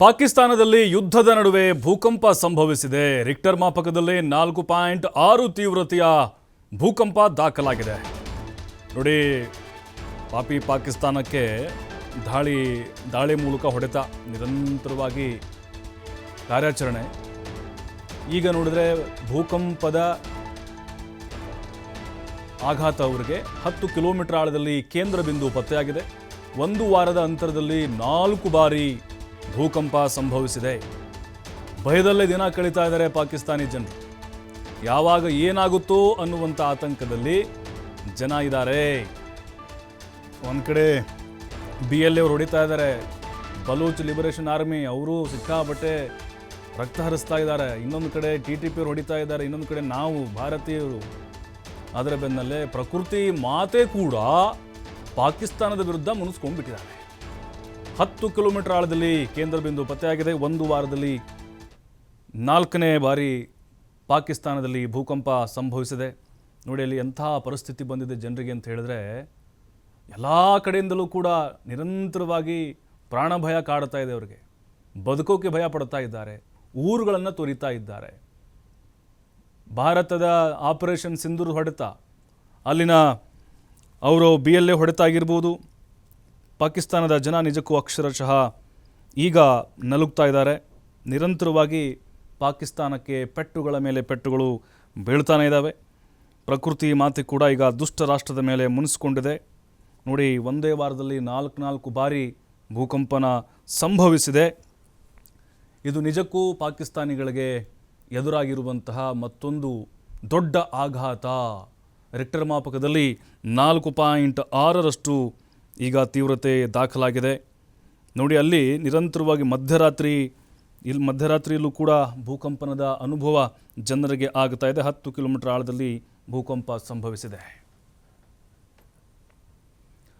ಪಾಕಿಸ್ತಾನದಲ್ಲಿ ಯುದ್ಧದ ನಡುವೆ ಭೂಕಂಪ ಸಂಭವಿಸಿದೆ. ರಿಕ್ಟರ್ ಮಾಪಕದಲ್ಲಿ ನಾಲ್ಕು ಪಾಯಿಂಟ್ ಆರು ತೀವ್ರತೆಯ ಭೂಕಂಪ ದಾಖಲಾಗಿದೆ. ನೋಡಿ, ಪಾಪಿ ಪಾಕಿಸ್ತಾನಕ್ಕೆ ದಾಳಿ ದಾಳಿ ಮೂಲಕ ಹೊಡೆತ ನಿರಂತರವಾಗಿ ಕಾರ್ಯಾಚರಣೆ. ಈಗ ನೋಡಿದ್ರೆ ಭೂಕಂಪದ ಆಘಾತ ಅವರಿಗೆ ಹತ್ತು ಕಿಲೋಮೀಟರ್ ಆಳದಲ್ಲಿ ಕೇಂದ್ರ ಬಿಂದು ಪತ್ತೆಯಾಗಿದೆ. ಒಂದು ವಾರದ ಅಂತರದಲ್ಲಿ ನಾಲ್ಕು ಬಾರಿ ಭೂಕಂಪ ಸಂಭವಿಸಿದೆ. ಭಯದಲ್ಲೇ ದಿನ ಕಳೀತಾ ಇದ್ದಾರೆ ಪಾಕಿಸ್ತಾನಿ ಜನರು. ಯಾವಾಗ ಏನಾಗುತ್ತೋ ಅನ್ನುವಂಥ ಆತಂಕದಲ್ಲಿ ಜನ ಇದ್ದಾರೆ. ಒಂದು ಕಡೆ ಬಿ ಎಲ್ ಎವ್ರು ಹೊಡಿತಾ ಇದ್ದಾರೆ. ಬಲೂಚ್ ಲಿಬರೇಷನ್ ಆರ್ಮಿ ಅವರು ಸಿಕ್ಕಾಪಟ್ಟೆ ರಕ್ತ ಹರಿಸ್ತಾ ಇದ್ದಾರೆ. ಇನ್ನೊಂದು ಕಡೆ ಟಿ ಟಿ ಪಿ ಅವ್ರು ಹೊಡಿತಾ ಇದ್ದಾರೆ. ಇನ್ನೊಂದು ಕಡೆ ನಾವು ಭಾರತೀಯರು ಅದರ ಬೆನ್ನಲ್ಲೇ ಪ್ರಕೃತಿ ಮಾತೆ ಕೂಡ ಪಾಕಿಸ್ತಾನದ ವಿರುದ್ಧ ಮುನಿಸ್ಕೊಂಡ್ಬಿಟ್ಟಿದ್ದಾರೆ. ಹತ್ತು ಕಿಲೋಮೀಟರ್ ಆಳದಲ್ಲಿ ಕೇಂದ್ರ ಬಿಂದು ಪತ್ತೆಯಾಗಿದೆ. ಒಂದು ವಾರದಲ್ಲಿ ನಾಲ್ಕನೇ ಬಾರಿ ಪಾಕಿಸ್ತಾನದಲ್ಲಿ ಭೂಕಂಪ ಸಂಭವಿಸಿದೆ. ನೋಡಿ, ಅಲ್ಲಿ ಎಂಥ ಪರಿಸ್ಥಿತಿ ಬಂದಿದೆ ಜನರಿಗೆ ಅಂತ ಹೇಳಿದ್ರೆ, ಎಲ್ಲ ಕಡೆಯಿಂದಲೂ ಕೂಡ ನಿರಂತರವಾಗಿ ಪ್ರಾಣ ಭಯ ಕಾಡ್ತಾ ಇದೆ ಅವರಿಗೆ. ಬದುಕೋಕೆ ಭಯ ಪಡ್ತಾ ಇದ್ದಾರೆ. ಊರುಗಳನ್ನು ತೊರಿತಾ ಇದ್ದಾರೆ. ಭಾರತದ ಆಪರೇಷನ್ ಸಿಂಧೂರ್ ಹೊಡೆತ, ಅಲ್ಲಿನ ಅವರು ಬಿ ಎಲ್ ಎ ಹೊಡೆತ ಆಗಿರ್ಬೋದು ಪಾಕಿಸ್ತಾನದ ಜನ ನಿಜಕ್ಕೂ ಅಕ್ಷರಶಃ ಈಗ ನಲುಗ್ತಾ ಇದ್ದಾರೆ. ನಿರಂತರವಾಗಿ ಪಾಕಿಸ್ತಾನಕ್ಕೆ ಪೆಟ್ಟುಗಳ ಮೇಲೆ ಪೆಟ್ಟುಗಳು ಬೀಳ್ತಾನೆ ಇದ್ದಾವೆ. ಪ್ರಕೃತಿ ಮಾತೆ ಕೂಡ ಈಗ ದುಷ್ಟ ರಾಷ್ಟ್ರದ ಮೇಲೆ ಮುನಿಸ್ಕೊಂಡಿದೆ. ನೋಡಿ, ಒಂದೇ ವಾರದಲ್ಲಿ ನಾಲ್ಕು ನಾಲ್ಕು ಬಾರಿ ಭೂಕಂಪನ ಸಂಭವಿಸಿದೆ. ಇದು ನಿಜಕ್ಕೂ ಪಾಕಿಸ್ತಾನಿಗಳಿಗೆ ಎದುರಾಗಿರುವಂತಹ ಮತ್ತೊಂದು ದೊಡ್ಡ ಆಘಾತ. ರಿಕ್ಟರ್ ಮಾಪಕದಲ್ಲಿ ನಾಲ್ಕು ಪಾಯಿಂಟ್ ಆರರಷ್ಟು ಈಗ ತೀವ್ರತೆ ದಾಖಲಾಗಿದೆ. ನೋಡಿ, ಅಲ್ಲಿ ನಿರಂತರವಾಗಿ ಮಧ್ಯರಾತ್ರಿ ಇಲ್ಲಿ ಮಧ್ಯರಾತ್ರಿಯಲ್ಲೂ ಕೂಡ ಭೂಕಂಪನದ ಅನುಭವ ಜನರಿಗೆ ಆಗ್ತಾ ಇದೆ. ಹತ್ತು ಕಿಲೋಮೀಟರ್ ಆಳದಲ್ಲಿ ಭೂಕಂಪ ಸಂಭವಿಸಿದೆ.